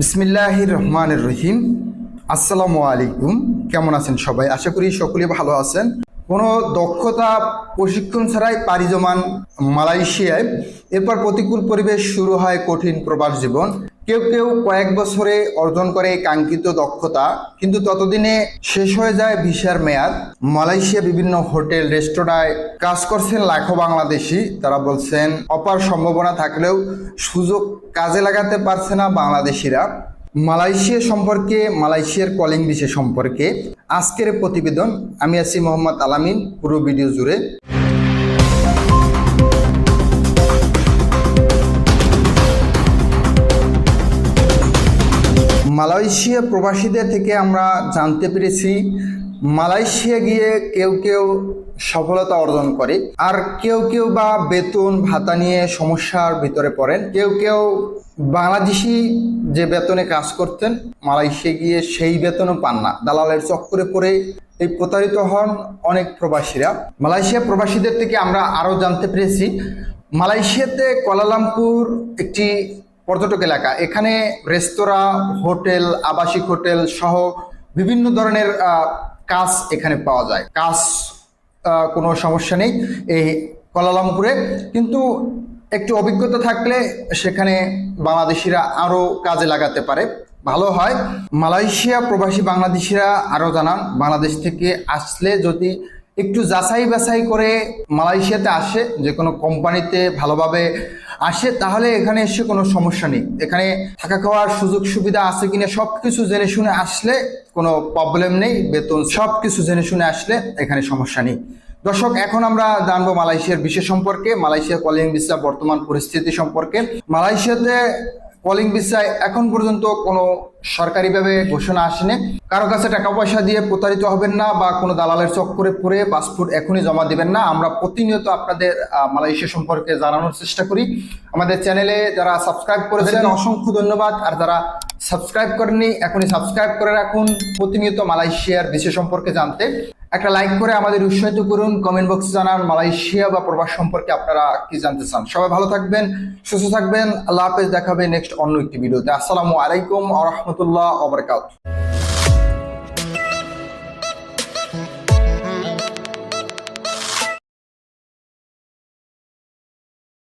বিসমিল্লাহ রহমানের রহিম। আসসালামু আলাইকুম। কেমন আছেন সবাই? আশা করি সকলে ভালো আছেন। কোনো দক্ষতা প্রশিক্ষণ ছাড়াই পাড়ি জমান মালয়েশিয়ায়। এরপর প্রতিকূল পরিবেশ শুরু হয় কঠিন প্রবাস জীবন। কেউ কেউ কয়েক বছরে অর্জন করে কাঙ্ক্ষিত দক্ষতা, কিন্তু ততদিনে শেষ হয়ে যায় ভিসার মেয়াদ। মালয়েশিয়া বিভিন্ন হোটেল, রেস্তোরাঁয় কাজ করছেন লাখো বাংলাদেশি। তারা বলছেন, অপার সম্ভাবনা থাকলেও সুযোগ কাজে লাগাতে পারছে না বাংলাদেশিরা। মালয়েশিয়া সম্পর্কে, মালয়েশিয়ার কলিং বিষয় সম্পর্কে আজকের প্রতিবেদন আমি আছি মোহাম্মদ আলামিন, পুরো ভিডিও জুড়ে। মালয়েশিয়া প্রবাসীদের থেকে আমরা জানতে পেরেছি মালয়েশিয়া গিয়ে কেউ কেউ সফলতা অর্জন করে, আর কেউ কেউ বা বেতন, ভাতা নিয়ে সমস্যার ভিতরে পড়েন। কেউ কেউ বাংলাদেশি যে বেতনে কাজ করতেন, মালয়েশিয়া গিয়ে সেই বেতনও পান না। দালালের চক্করে পড়ে এই প্রতারিত হন অনেক প্রবাসীরা। মালয়েশিয়া প্রবাসীদের থেকে আমরা আরও জানতে পেরেছি, মালয়েশিয়াতে কোয়ালালামপুর একটি পর্যটক এলাকা। এখানে রেস্তোরাঁ, হোটেল, আবাসিক হোটেল সহ বিভিন্ন ধরনের কাজ এখানে পাওয়া যায়। কাজ কোনো সমস্যা নেই এই কলালামপুরে। কিন্তু একটু অভিজ্ঞতা থাকলে সেখানে বাংলাদেশিরা আরও কাজে লাগাতে পারে। ভালো হয়। মালয়েশিয়া প্রবাসী বাংলাদেশিরা আরও জানান, বাংলাদেশ থেকে আসলে যদি একটু যাচাই বাছাই করে মালয়েশিয়াতে আসে, যে কোনো কোম্পানিতে ভালোভাবে আসে, তাহলে এখানে এসে কোনো সমস্যা নেই। এখানে থাকা খাওয়ার সুযোগ সুবিধা আছে কিনা সব কিছু জেনে শুনে আসলে কোনো প্রবলেম নেই, বেতন সব কিছু জেনে শুনে আসলে এখানে সমস্যা নেই। দর্শক, এখন আমরা জানব মালয়েশিয়ার বিশেষ সম্পর্কে। মালয়েশিয়া কলিং ভিসা বর্তমান পরিস্থিতি সম্পর্কে। মালয়েশিয়াতে কলিং ভিসায় এখন পর্যন্ত কোনো সরকারিভাবে ঘোষণা আসেনি। কারও কাছে টাকা পয়সা দিয়ে প্রতারিত হবেন না বা কোনো দালালের চক্করে পড়ে পাসপোর্ট এখনই জমা দিবেন না। আমরা প্রতিনিয়ত আপনাদের মালয়েশিয়া সম্পর্কে জানানোর চেষ্টা করি। আমাদের চ্যানেলে যারা সাবস্ক্রাইব করেছেন অসংখ্য ধন্যবাদ। আর যারা সাবস্ক্রাইব করেননি এখনই সাবস্ক্রাইব করে রাখুন। প্রতিনিয়ত মালয়েশিয়ার বিষয় সম্পর্কে জানতে। একটা লাইক করে আমাদের উৎসাহিত করুন কমেন্ট বক্সে জানান, মালয়েশিয়া বা প্রবাস সম্পর্কে আপনারা কি জানতে চান। সবাই ভালো থাকবেন, সুস্থ থাকবেন, আল্লাহ হাফেজ, দেখাবে নেক্সট অন্য একটি ভিডিওতে আসসালামু আলাইকুম আ রহমতুল্লাহ